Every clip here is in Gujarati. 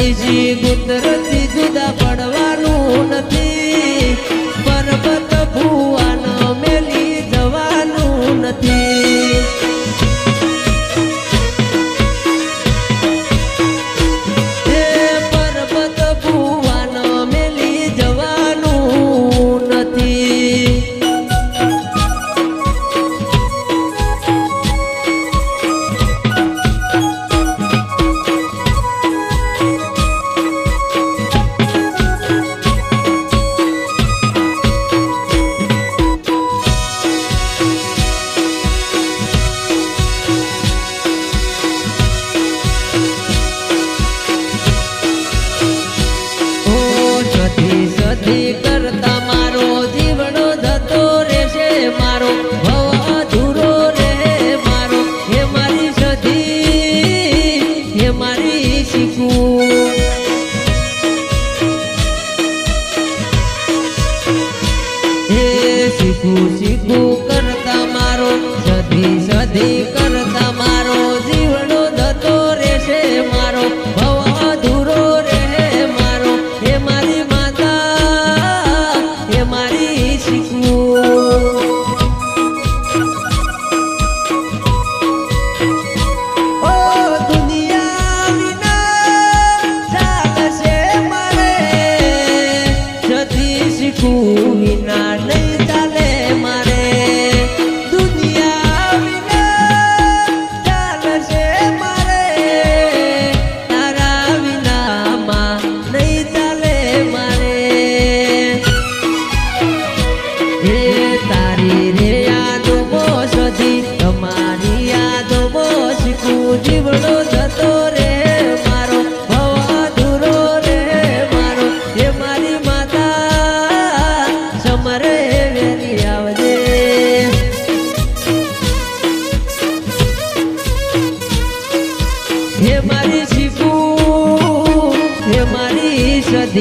ગાંધીજી ગુત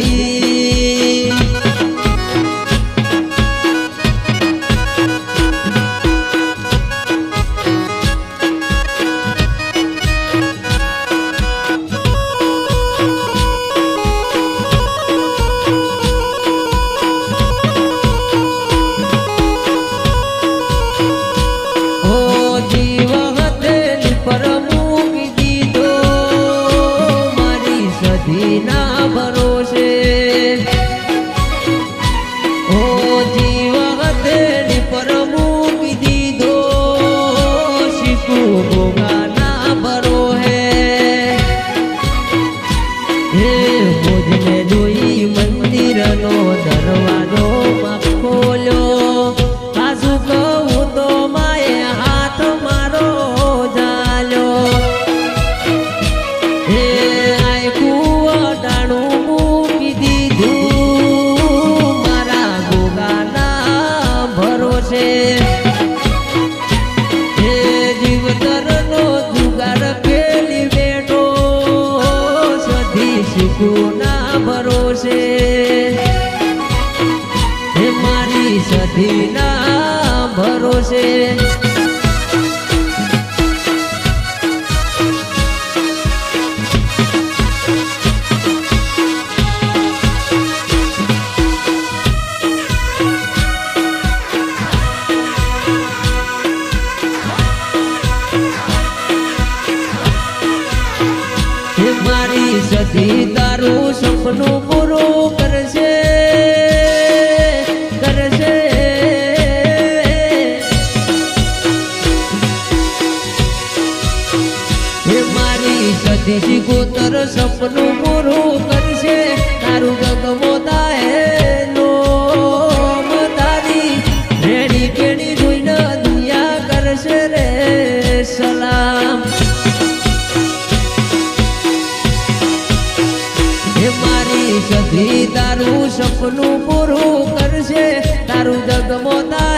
here. દરવાજો સધીના ભરોસે. મારી સતી તારું સપનું દેશી ગોતર સપનું પૂરું કરશે. તારું ગગમોતા હે કરશે મારી સધી, તારું સપનું પૂરું કરશે. તારું જગમોતા